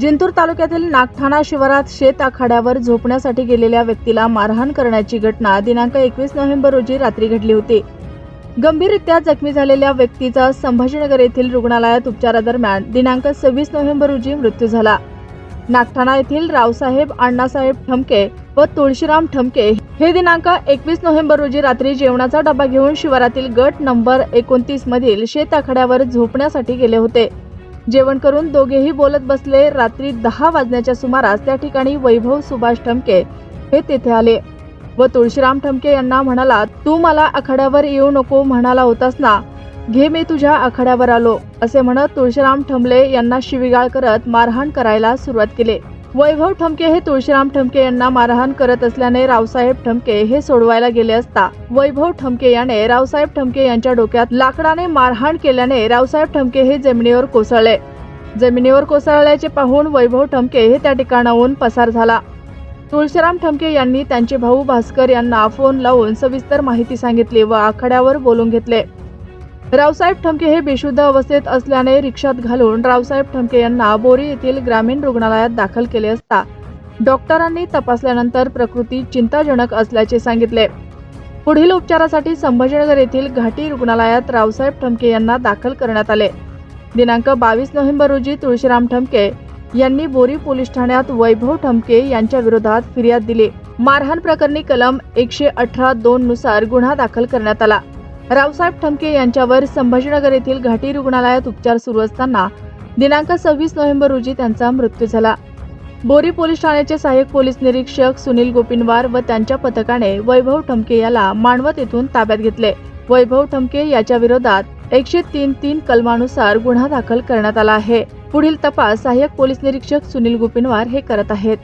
जिंतूर तालुक्यातील नागठाणा शिवारात शेत आखाड्यावर झोपण्यासाठी गेलेल्या व्यक्तीला मारहाण करण्याची घटना दिनांक एकवीस नोव्हेंबर रोजी रात्री घडली होती. गंभीररित्या जखमी झालेल्या व्यक्तीचा संभाजीनगर येथील रुग्णालयात उपचारादरम्यान दिनांक सव्वीस नोव्हेंबर रोजी मृत्यू झाला. नागठाणा येथील रावसाहेब अण्णासाहेब ठमके व तुळशीराम ठमके हे दिनांक एकवीस नोव्हेंबर रोजी रात्री जेवणाचा डबा घेऊन शिवारातील गट नंबर एकोणतीस मधील शेत आखाड्यावर झोपण्यासाठी गेले होते. जेवण करून दोघेही बोलत बसले. रात्री दहा वाजण्याच्या सुमारास त्या ठिकाणी वैभव सुभाष ठमके हे तेथे आले. व तुळशीराम ठमके यांना म्हणाला तू मला आखाड्यावर येऊ नको म्हणाला होतास ना? घे मी तुझ्या आखाड्यावर आलो. असे म्हणत तुळशीराम ठमले यांना शिवीगाळ करत मारहाण करायला सुरुवात केली. वैभव ठमके हे तुळशीराम ठमके यांना मारहाण करत असल्याने रावसाहेब ठमके हे सोडवायला गेले असता वैभव ठमके याने रावसाहेब ठमके यांच्या डोक्यात लाकडाने मारहाण केल्याने रावसाहेब ठमके हे जमिनीवर कोसळले. जमिनीवर कोसळल्याचे पाहून वैभव ठमके हे त्या ठिकाणाहून पसार झाला. तुळशीराम ठमके यांनी त्यांचे भाऊ भास्कर यांना फोन लावून सविस्तर माहिती सांगितली व आखाड्यावर बोलून घेतले. रावसाहेब ठमके हे बेशुद्ध अवस्थेत असल्याने रिक्षात घालून रावसाहेब ठमके यांना बोरी येथील ग्रामीण रुग्णालयात दाखल केले असता डॉक्टरांनी तपासल्यानंतर प्रकृती चिंताजनक असल्याचे सांगितले. पुढील उपचारासाठी संभाजीनगर येथील घाटी रुग्णालयात रावसाहेब ठमके यांना दाखल करण्यात आले. दिनांक बावीस नोव्हेंबर रोजी तुळशीराम ठमके यांनी बोरी पोलीस ठाण्यात वैभव ठमके यांच्या विरोधात फिर्याद दिली. मारहाण प्रकरणी कलम एकशे अठरा दोन नुसार गुन्हा दाखल करण्यात आला. रावसाहेब ठमके यांच्यावर संभाजीनगर येथील घाटी रुग्णालयात उपचार सुरू असताना दिनांक सव्वीस नोव्हेंबर रोजी त्यांचा मृत्यू झाला. बोरी पोलीस ठाण्याचे सहाय्यक पोलीस निरीक्षक सुनील गोपिनवार व त्यांच्या पथकाने वैभव ठमके याला मानवत येथून ताब्यात घेतले. वैभव ठमके याच्या विरोधात एकशे तीन तीन कलमानुसार गुन्हा दाखल करण्यात आला आहे. पुढील तपास सहाय्यक पोलीस निरीक्षक सुनील गोपिनवार हे करत आहेत.